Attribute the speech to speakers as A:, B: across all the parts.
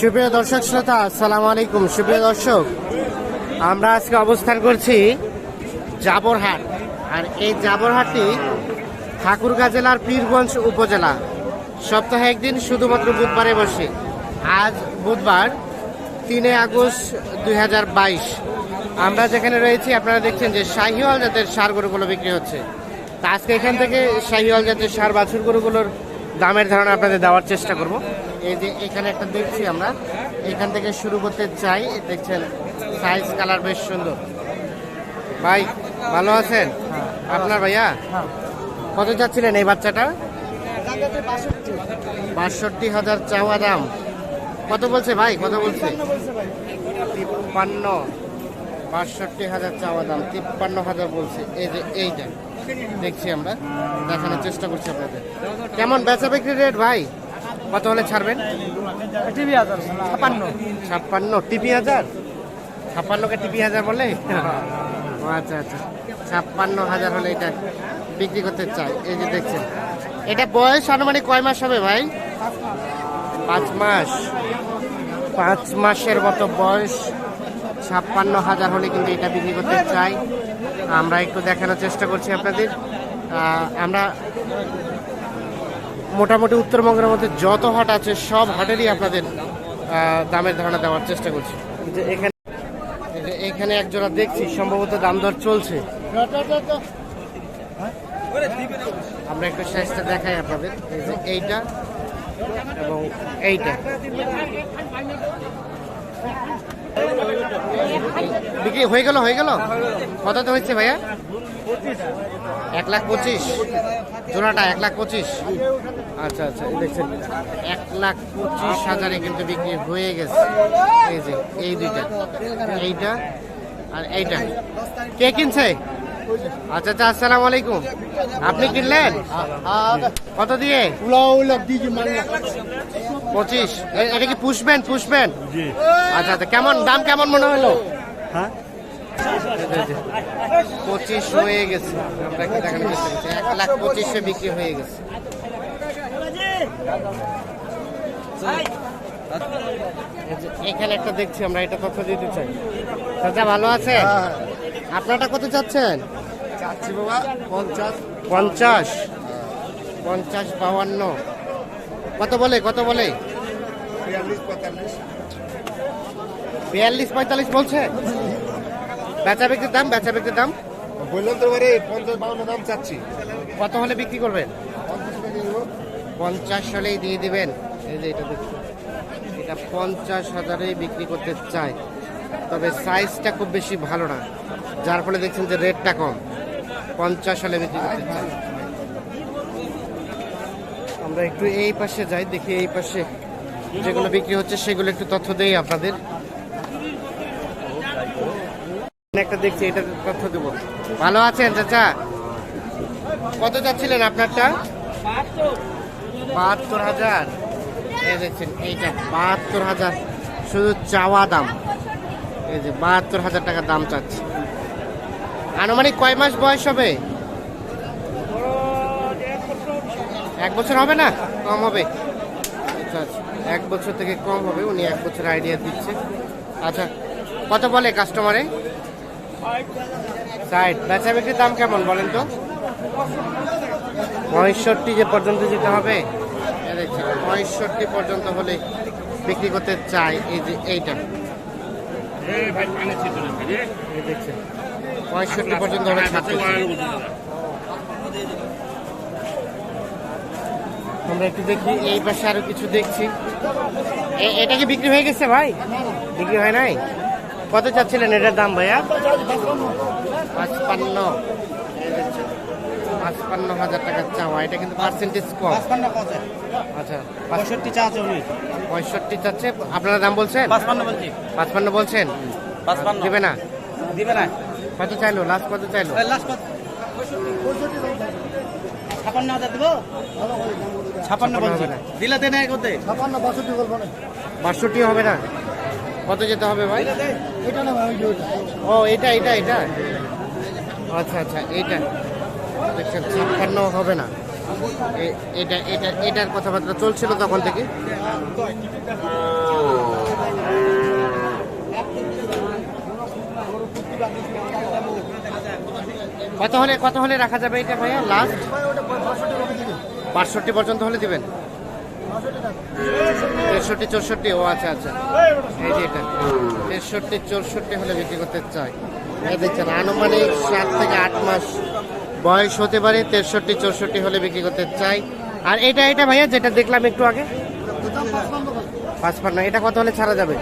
A: সুপ্রিয় দর্শক শ্রোতা, আসসালামু আলাইকুম। সুপ্রিয় দর্শক, আমরা আজকে অবস্থান করছি জাবরহাট। আর এই জাবরহাটটি ঠাকুরগাঁ জেলার পীরগঞ্জ উপজেলা। সপ্তাহে একদিন শুধুমাত্র বুধবারে বসে। আজ বুধবার, তিনে আগস্ট দু হাজার বাইশ। আমরা যেখানে রয়েছি, আপনারা দেখছেন যে শাহিওয়াল জাতের সার গরুগুলো বিক্রি হচ্ছে। তা আজকে এখান থেকে শাহিওয়াল জাতের সার বাছুর গরুগুলোর দামের ধারণা আপনাদের দেওয়ার চেষ্টা করব। এই যে এখানে একটা দেখছি আমরা। এখান থেকে শুরু করতে চাই। দেখছেন সাইজ কালার বেশ সুন্দর। ভাই ভালো আছেন? আপনার ভাইয়া? কত চাচ্ছিলেন এই বাচ্চাটা? বাষট্টি। হাজার চাওয়া দাম। কত বলছে ভাই? কত বলছে? তিপ্পান্ন। বাষট্টি হাজার চাওয়া দাম। তিপ্পান্ন হাজার বলছে। এই যে এইটা। দেখছি আমরা। দেখানোর চেষ্টা করছি আপনাদের। কেমন বেচা বিক্রি রেট ভাই? কত হলে ছাড়বেন?
B: টিভি হাজার ছাপান্ন।
A: ছাপ্পান্ন টিপি হাজার? ছাপ্পান্নকে টিপি হাজার বলে? আচ্ছা আচ্ছা। ছাপ্পান্ন হাজার হলে এটা বিক্রি করতে চাই। এই যে দেখছেন। এটা বয়স আনুমানিক কয় মাস হবে ভাই? পাঁচ মাস। পাঁচ মাসের মতো বয়স। ছাপ্পান্ন হাজার হলে কিন্তু এটা বিক্রি করতে চাই। আমরা একটু দেখানোর চেষ্টা করছি আপনাদের। আমরা মোটামুটি উত্তরবঙ্গের মধ্যে যত হাট আছে সব হাটেরই আপনাদের দামের ধারণা দেওয়ার চেষ্টা করছি। যে এখানে এখানে একজোড়া দেখছি সম্ভবত দাম দর চলছে। আমরা একটু শেষটা দেখাই আপনাদের। এইটা এবং এইটা। বিক্রি হয়ে গেল হয়ে গেল? কত তো হয়েছে ভাইয়া? এক লাখ পঁচিশ। জোড়াটা এক লাখ পঁচিশ। আচ্ছা আচ্ছা দেখছেন। এক লাখ পঁচিশ হাজারে কিন্তু বিক্রি হয়ে গেছে। এই যে এই দুইটা এইটা আর এইটা। কে কিনছে? আচ্ছা আচ্ছা আসসালামু আলাইকুম। আপনি কিনলেন? কত দিয়ে? পঁচিশ। এটা কি পুষবেন পুষবেন আচ্ছা আচ্ছা কেমন দাম কেমন মনে হলো? এই যে, পঁচিশ হয়ে গেছে। আমরা এক লাখ পঁচিশে বিক্রি হয়ে গেছে। এখানে একটা দেখছি আমরা এটা তথ্য দিতে চাই। চাচা ভালো আছে আপনারটা কত চাচ্ছেন?
B: পঞ্চাশ।
A: পঞ্চাশ। পঞ্চাশ বাউান্ন কত বলে কত বলে?
B: বিয়াল্লিশ পঁয়তাল্লিশ।
A: বলছে? বেচা বিক্রির দাম বেচা বিক্রির দাম?
B: বললাম তো এবারে পঞ্চাশ বাউন্ন দাম চাচ্ছি।
A: কত হলে বিক্রি করবেন?
B: পঞ্চাশ টাকা দিয়ে দেবো।
A: পঞ্চাশ হলেই দিয়ে দিবেন। এই যে এটা দেখুন। এটা পঞ্চাশ হাজারেই বিক্রি করতে চাই তবে সাইজটা খুব বেশি ভালো না। যার ফলে দেখছেন যে রেটটা কম। পঞ্চাশ হলে বিক্রি করতে চাই। আমরা একটু এই পাশে যাই, দেখি এই পাশে যেগুলো বিক্রি হচ্ছে সেগুলো একটু তথ্য দেই আপনাদের। একটা দেখছি এটা তথ্য দেবো। ভালো আছেন, চাচা? কত যাচ্ছিলেন আপনারটা? বাহাত্তর হাজার। এই দেখছেন, এইটা বাহাত্তর হাজার। শুধু চাওয়া দাম। এই যে বাহাত্তর হাজার টাকা দাম চাচ্ছে। আনুমানিক কয় মাস বয়স হবে? এক বছর হবে না? কম হবে। আচ্ছা আচ্ছা। এক বছর থেকে কম হবে, উনি এক বছর আইডিয়া দিচ্ছে। আচ্ছা কত বলে কাস্টমারে সাইড বেচা বিক্রির দাম কেমন বলেন তো? পঁয়ষট্টি যে পর্যন্ত যেতে হবে পঁয়ষট্টি পর্যন্ত হলে বিক্রি করতে চাই এই যে এইটা। দেখছেন পঁয়ষট্টি পর্যন্ত ছাড়তে আমরা একটু দেখি এই পাশে আরও কিছু দেখছি। এটা কি বিক্রি হয়ে গেছে ভাই? বিক্রি হয় নাই? কত চাচ্ছিলেন এটার দাম ভাইয়া? পাঁচপান্ন। পাঁচপান্ন হাজার টাকার চাওয়া এটা কিন্তু পার্সেন্টেজ কম। আচ্ছা
C: পঁয়ষট্টি চা
A: পঁয়ষট্টি চাচ্ছে আপনারা দাম বলছেন?
C: পাঁচপান্ন বলছি।
A: পাঁচপান্ন বলছেন?
C: পাঁচপান্ন।
A: দেবে না?
C: দিবে না।
A: কত চাইলো? লাস্ট কত চাইলো?
C: লাস্ট ছাপান্ন দিলে করতে
B: ছাপান্ন বাষট্টি
A: বাষট্টি হবে না? কত যেতে হবে ভাই?
B: এটা না
A: ও এটা এটা এটা? আচ্ছা আচ্ছা এটা। ছাপ্পান্ন হবে না। এটা এটা এটার কথাবার্তা চলছিল তখন থেকে? কত হলে কত হলে রাখা যাবে এটা ভাইয়া? লাস্ট
B: বাষট্টি
A: পর্যন্ত হলে দিবেন? তেষট্টি, চৌষট্টি? ও আচ্ছা আচ্ছা। এই যে এটা। তেষট্টি, চৌষট্টি হলে বিক্রি করতে চাই। দেখছেন, আনুমানিক সাত থেকে আট মাস বয়স হতে পারে। তেষট্টি, চৌষট্টি হলে বিক্রি করতে চাই। আর এটা এটা ভাইয়া, যেটা দেখলাম একটু আগে?
B: পাঁচপান্ন
A: এটা কত হলে ছাড়া যাবে?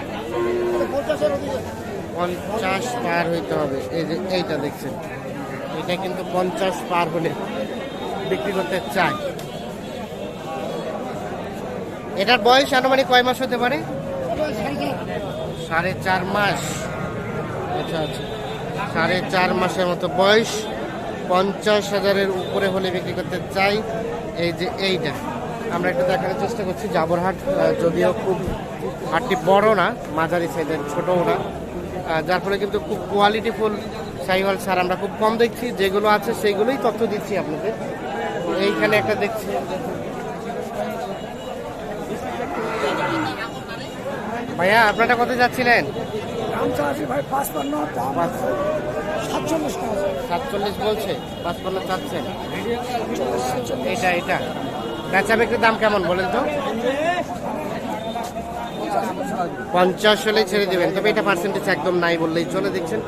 A: পঞ্চাশ পার হইতে হবে। এই যে এইটা দেখছেন। এটা কিন্তু পঞ্চাশ পার হলে বিক্রি করতে চাই। এটার বয়স আনুমানিক কয় মাস হতে পারে? সাড়ে চার মাস। আচ্ছা আচ্ছা। সাড়ে চার মাসের মতো বয়স পঞ্চাশ হাজারের উপরে হলে বিক্রি করতে চাই। এই যে এইটা। আমরা একটু দেখার চেষ্টা করছি, জাবরহাট যদিও খুব হাটটি বড় না, মাঝারি সাইজের ছোটও না। যার ফলে কিন্তু খুব কোয়ালিটিফুল সাইহল সার আমরা খুব কম দেখছি যেগুলো আছে সেইগুলোই তথ্য দিচ্ছি আপনাদের। এইখানে একটা দেখছি। ভাইয়া আপনারা কত যাচ্ছিলেন?
B: সাতচল্লিশ
A: বলছে পাঁচপান্ন চাচ্ছেন। এটা এটা। বেচা বিক্রির দাম কেমন বলেন তো? পঞ্চাশ। হলেই ছেড়ে দেবেন। তবে এটা পার্সেন্টেজ একদম নাই বললেই চলে দেখছেন?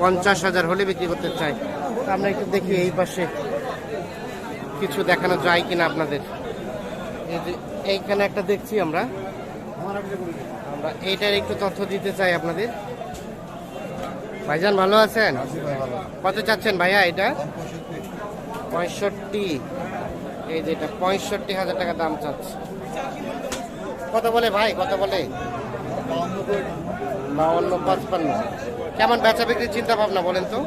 A: পঞ্চাশ হাজার হলে বিক্রি করতে চাই। আমরা একটু দেখি এই পাশে কিছু দেখানো যায় কিনা আপনাদের। এই যে এইখানে একটা দেখছি আমরা। আমরা এইটার একটু তথ্য দিতে চাই আপনাদের। ভাইজান ভালো আছেন? কত চাচ্ছেন ভাইয়া এটা? পঁয়ষট্টি। এই যে এটা পঁয়ষট্টি হাজার টাকা দাম চাচ্ছে। কত বলে ভাই কত বলে? বাউন্ন পাঁচপান্ন। কেমন বেচা বিক্রির চিন্তা ভাবনা বলেন তো?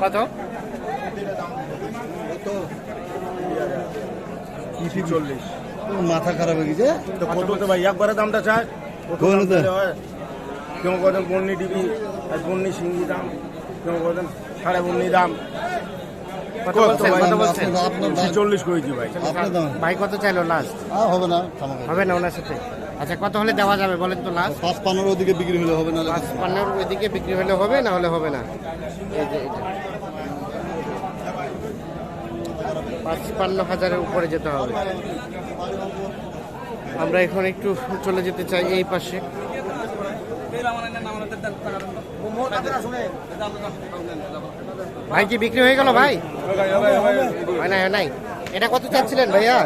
A: কত?
D: চল্লিশ।
B: মাথা খারাপ হয়ে গেছে।
D: কত তো ভাই একবারে দামটা চায়? কেউ করেন বন্নি ডিবি আর বন্নি সিঙ্গি দাম? কেউ করেন সাড়ে বন্নি দাম। চল্লিশ করেছি ভাই।
A: ভাই কত চাইলো লাস্ট
B: হবে না।
A: হবে না ওনার সাথে। আচ্ছা কত হলে দেওয়া যাবে বলেন তো লাস্ট
B: পাঁচ পান্নর ওদিকে বিক্রি হলে হবে না
A: পাঁচ পান্নার ওইদিকে বিক্রি হলে হবে না হলে হবে না? এই যে এটা। পাঁচ পান্ন হাজারের উপরে যেতে হবে। আমরা এখন একটু চলে যেতে চাই এই পাশে। ভাই কি বিক্রি হয়ে গেল ভাই? নাই নাই। এটা কত চাচ্ছিলেন ভাইয়া?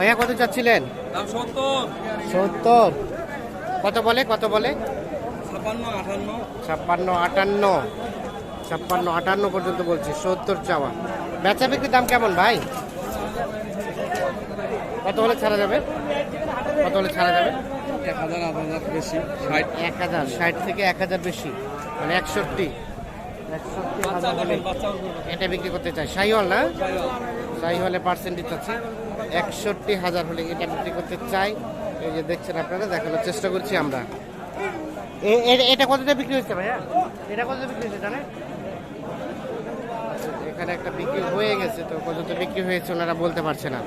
A: ভাইয়া কত চাচ্ছিলেন? সত্তর। কত বলে কত বলে? ছাপ্পান্ন আটান্ন। ছাপ্পান্ন আটান্ন। পর্যন্ত বলছি সত্তর চাওয়া। বেচা বিক্রির দাম কেমন ভাই? কত হলে ছাড়া যাবে? কত হলে ছাড়া যাবে?
C: এক হাজার বেশি
A: এক হাজার ষাট থেকে এক হাজার বেশি মানে একষট্টি। একষট্টি এটা বিক্রি করতে চাই শাহিওয়াল না? শাহিওয়ালে পার্সেন্টেজ আছে। একষট্টি হাজার হলে এটা বিক্রি করতে চাই। এই যে দেখছেন আপনারা, দেখানোর চেষ্টা করছি আমরা। এটা কতটা বিক্রি হচ্ছে ভাইয়া? এটা কতটা বিক্রি হচ্ছে জানেন? এখানে একটা বিক্রি হয়ে গেছে, তো কতটা বিক্রি হয়েছে ওনারা বলতে পারছে না।